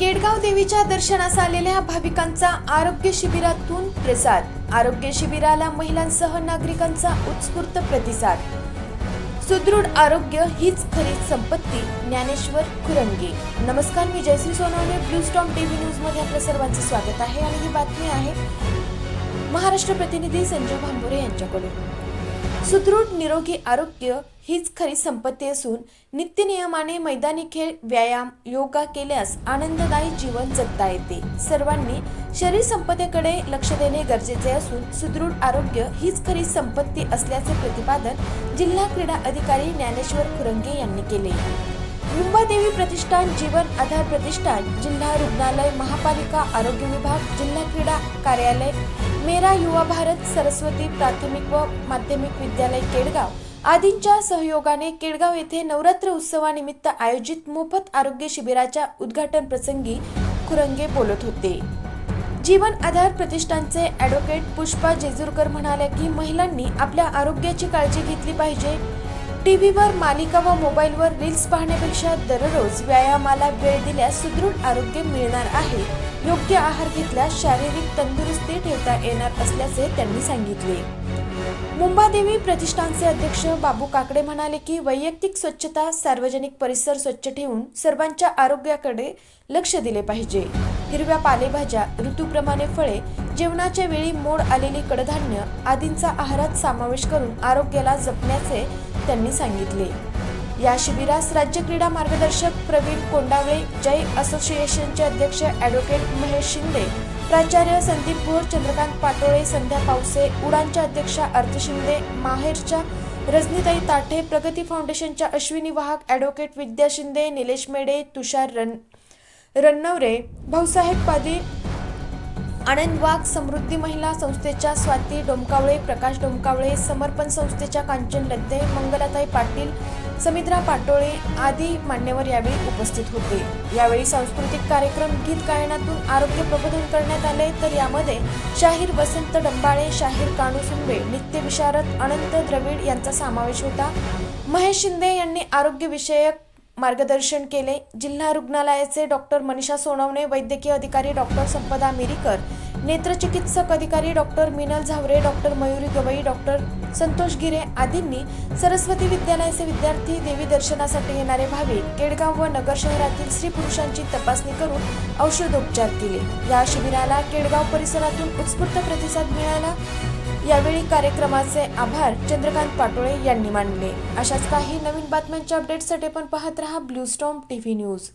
केडगाव देवीच्या दर्शनास आलेल्या भाविकांचा आरोग्य शिबिरातून प्रसाद. आरोग्य शिबिराला महिलांसह नागरिकांचा उत्स्फूर्त प्रतिसाद. सुदृढ आरोग्य हीच खरी संपत्ती ज्ञानेश्वर खुरंगे. नमस्कार मी Jayashree Sonawane blue storm TV न्यूजमध्ये आपल्या सर्वांचे स्वागत आहे आणि ही बातमी आहे महाराष्ट्र प्रतिनिधी संजय भांबुरे यांच्याकडून. सुदृढ निरोगी आरोग्य हीच खरी संपत्ती असून नित्यनियमाने मैदानी खेळ व्यायाम योगा केल्यास आनंददायी जीवन जगता येते. सर्वांनी शरीर संपदेकडे लक्ष देणे गरजेचे असून सुदृढ आरोग्य हीच खरी संपत्ती असल्याचे प्रतिपादन जिल्हा क्रीडा अधिकारी ज्ञानेश्वर खुरंगे यांनी केले. मुंबादेवी प्रतिष्ठान जीवन आधार प्रतिष्ठान जिल्हा रुग्णालय महापालिका आरोग्य विभाग जिल्हा क्रीडा कार्यालय मेरा युवा भारत सरस्वती प्राथमिक व माध्यमिक विद्यालय केडगाव. आदींच्या सहयोगाने केडगाव येथे नवरात्र उत्सवानिमित्त आयोजित मोफत आरोग्य शिबिराच्या उद्घाटन प्रसंगी खुरंगे बोलत होते. जीवन आधार प्रतिष्ठानचे ॲडव्होकेट पुष्पा जेजूरकर म्हणाल्या की महिलांनी आपल्या आरोग्याची काळजी घेतली पाहिजे. टी व्हीवर मालिका व मोबाईलवर रील्स पाहण्यापेक्षा दररोज व्यायामाला वेळ दिल्यास सुदृढ आरोग्य मिळणार आहे. योग्य आहार घेतल्यास शारीरिक तंदुरुस्ती ठेवता येणार असल्याचे त्यांनी सांगितले. मुंबादेवी प्रतिष्ठानचे अध्यक्ष बाबू काकडे म्हणाले की वैयक्तिक स्वच्छता सार्वजनिक परिसर स्वच्छ ठेवून सर्वांच्या आरोग्याकडे लक्ष दिले पाहिजे. हिरव्या पालेभाज्या ऋतूप्रमाणे फळे जेवणाच्या वेळी मोड आलेली कडधान्य आदींचा आहारात समावेश करून आरोग्याला जपण्याचे त्यांनी सांगितले. या शिबिरास राज्य क्रीडा मार्गदर्शक प्रवीण कोंडावळे जय असोसिएशनचे अध्यक्ष ॲडव्होकेट महेश शिंदे प्राचार्य संदीप भोर चंद्रकांत पाटोळे संध्या पावसे उडानच्या अध्यक्षा अर्थ शिंदे माहेरच्या रजनीताई ताठे प्रगती फाउंडेशनच्या अश्विनी वाहक ॲडव्होकेट विद्या शिंदे निलेश मेडे तुषार रन रन्नवरे भाऊसाहेब पादी आनंद वाघ समृद्धी महिला संस्थेच्या स्वाती डोमकावळे प्रकाश डोमकावळे समर्पण संस्थेच्या कांचन लद्दे मंगलाताई पाटील समित्रा पाटोळे आदी मान्यवर यावेळी उपस्थित होते. यावेळी सांस्कृतिक कार्यक्रम गीत गायनातून आरोग्य प्रबोधन करण्यात आले तर यामध्ये शाहीर वसंत डंबाळे शाहीर काणू सुंबे नित्य विशारद अनंत द्रविड यांचा समावेश होता. महेश शिंदे यांनी आरोग्यविषयक मार्गदर्शन केले. जिल्हा रुग्णालयाचे डॉक्टर मनीषा सोनवणे वैद्यकीय अधिकारी डॉक्टर संपदा मिरीकर नेत्रचिकित्सक अधिकारी doctor Minal Zaware doctor Mayuri Gawai doctor Santosh Gire आदींनी सरस्वती विद्यालयाचे विद्यार्थी देवी दर्शनासाठी येणारे भाविक केडगाव व नगर शहरातील स्त्री पुरुषांची तपासणी करून औषधोपचार केले. या शिबिराला केडगाव परिसरातून उत्स्फूर्त प्रतिसाद मिळाला. यावेळी कार्यक्रमाचे आभार चंद्रकांत पाटोळे यांनी मानले. अशाच काही नवीन बातम्यांच्या अपडेटसाठी पण पाहत रहा ब्लू स्टॉम टीव्ही न्यूज